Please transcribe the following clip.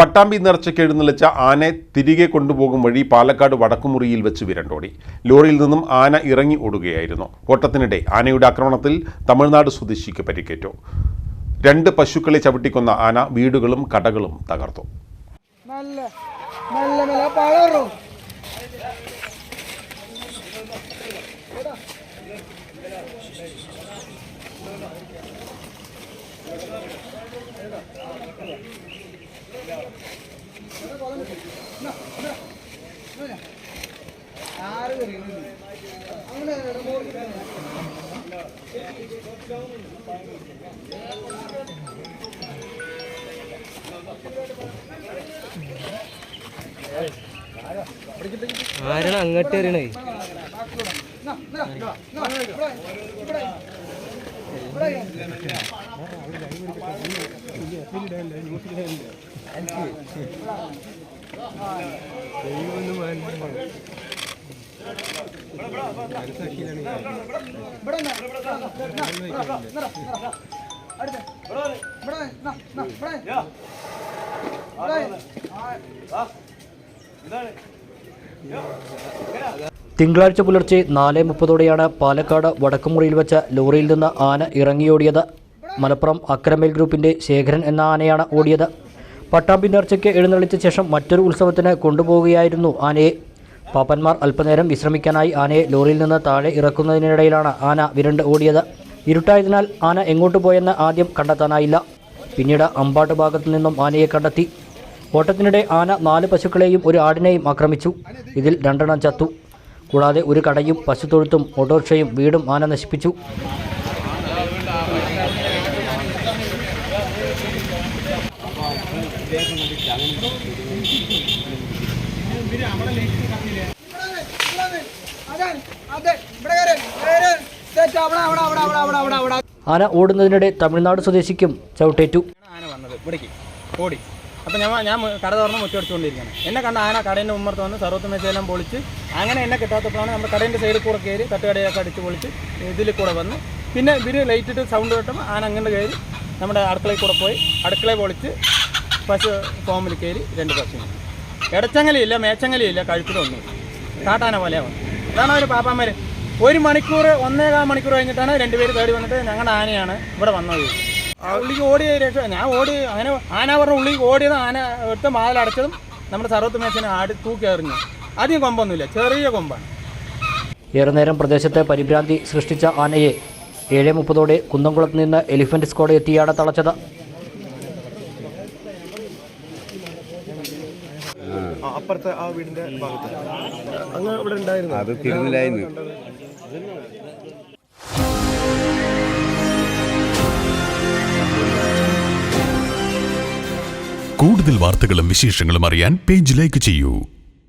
പട്ടാമ്പി നേർച്ചയ്ക്ക് എഴുന്നള്ളിച്ച ആനയെ തിരികെ കൊണ്ടുപോകും വഴി പാലക്കാട് വടക്കുമുറിയിൽ വെച്ച് വിരണ്ടോടി. ലോറിയിൽ നിന്നും ആന ഇറങ്ങി ഓടുകയായിരുന്നു. ഓട്ടത്തിനിടെ ആനയുടെ ആക്രമണത്തിൽ തമിഴ്നാട് സ്വദേശിക്ക് പരിക്കേറ്റു. രണ്ട് പശുക്കളെ ചവിട്ടിക്കൊന്ന ആന വീടുകളും കടകളും തകർത്തു. Thank you. ആറ് അങ്ങനെ ആരാണ് അങ്ങോട്ട് എറിയണേ ഇവിടെ തിങ്കളാഴ്ച പുലർച്ചെ നാല് മുപ്പതോടെയാണ് പാലക്കാട് വടക്കുമുറിയിൽ വെച്ച ലോറിയിൽ നിന്ന് ആന ഇറങ്ങിയോടിയത്. മലപ്പുറം അക്രമേൽ ഗ്രൂപ്പിന്റെ ശേഖരൻ എന്ന ആനയാണ് ഓടിയത്. പട്ടാമ്പി നേർച്ചയ്ക്ക് എഴുന്നള്ളിച്ച ശേഷം മറ്റൊരു ഉത്സവത്തിന് കൊണ്ടുപോവുകയായിരുന്നു ആനയെ. പാപ്പന്മാർ അല്പനേരം വിശ്രമിക്കാനായി ആനയെ ലോറിയിൽ നിന്ന് താഴെ ഇറക്കുന്നതിനിടയിലാണ് ആന വിരണ്ട് ഓടിയത്. ഇരുട്ടായതിനാൽ ആന എങ്ങോട്ട് പോയെന്ന് ആദ്യം കണ്ടെത്താനായില്ല. പിന്നീട് അമ്പാട്ട് ഭാഗത്തു നിന്നും ആനയെ കണ്ടെത്തി. ഓട്ടത്തിനിടെ ആന നാല് പശുക്കളെയും ഒരു ആടിനെയും ആക്രമിച്ചു. ഇതിൽ രണ്ടെണ്ണം ചത്തു. കൂടാതെ ഒരു കടയും പശുത്തൊഴുത്തും ഓട്ടോറിക്ഷയും വീടും ആന നശിപ്പിച്ചു. ആന ഓടുന്നതിനിടെ തമിഴ്നാട് സ്വദേശിക്കും ചവിട്ടേറ്റു. ആന വന്നത്. ഞാൻ ഞാൻ കട തുറന്ന് മുറ്റടിച്ചുകൊണ്ടിരിക്കുകയാണ്. എന്നെ കണ്ട ആന കടേന്റെ ഉമ്മർത്ത് വന്ന് സർവത്ത് പൊളിച്ച് അങ്ങനെ എന്നെ കിട്ടാത്തപ്പോഴാണ് നമ്മുടെ കടേന്റെ സൈഡിൽ കൂടെ കയറി തട്ടുകടയൊക്കെ അടിച്ച് പൊളിച്ച് ഇതിൽ കൂടെ വന്ന്. പിന്നെ ഇവർ ലൈറ്റ് ഇട്ട് സൗണ്ട് കേട്ടപ്പോൾ ആന അങ്ങനെ കയറി നമ്മുടെ അടുക്കളയിൽ കൂടെ പോയി അടുക്കളയിൽ പൊളിച്ച് പശു ഫോമിൽ കയറി രണ്ട് പശു ഇടച്ചങ്ങലിയില്ല മേച്ചങ്ങലിയില്ല കഴുത്തിലൊന്നും. കാട്ടാന പോലെയാണ് അതാണ് അവർ പാപ്പാന്മാർ ഒരു മണിക്കൂർ ഒന്നേകാൽ മണിക്കൂർ കഴിഞ്ഞിട്ടാണ് രണ്ടുപേര് തേടി വന്നിട്ട് ഞങ്ങളുടെ ആനയാണ് ഇവിടെ വന്നത്. ഉള്ളിക്ക് ഓടിയ രക്ഷ ഞാൻ ഓടി അങ്ങനെ ആന പറഞ്ഞ ഉള്ളിക്ക് ഓടിയത് ആന എടുത്ത് മാലടച്ചതും നമ്മുടെ സർവത്ത് മേശനെ ആടി തൂക്കി എറിഞ്ഞു. അധികം കൊമ്പൊന്നുമില്ല ചെറിയ കൊമ്പാണ്. ഏറെ നേരം പ്രദേശത്ത് പരിഭ്രാന്തി സൃഷ്ടിച്ച ആനയെ ഏഴ് മുപ്പതോടെ കുന്നംകുളത്ത് നിന്ന് എലിഫന്റ് സ്ക്വാഡ് എത്തിയാണ് തളച്ചത്. അപ്പുറത്തെ ആ വീടിന്റെ ഭാഗത്ത്. അങ്ങ് ഇവിടെ ഉണ്ടായിരുന്നു? അത് തിരുന്നില്ലായിരുന്നു കൂടുതൽ വാർത്തകളും വിശേഷങ്ങളും അറിയാൻ പേജ് ലൈക്ക് ചെയ്യൂ.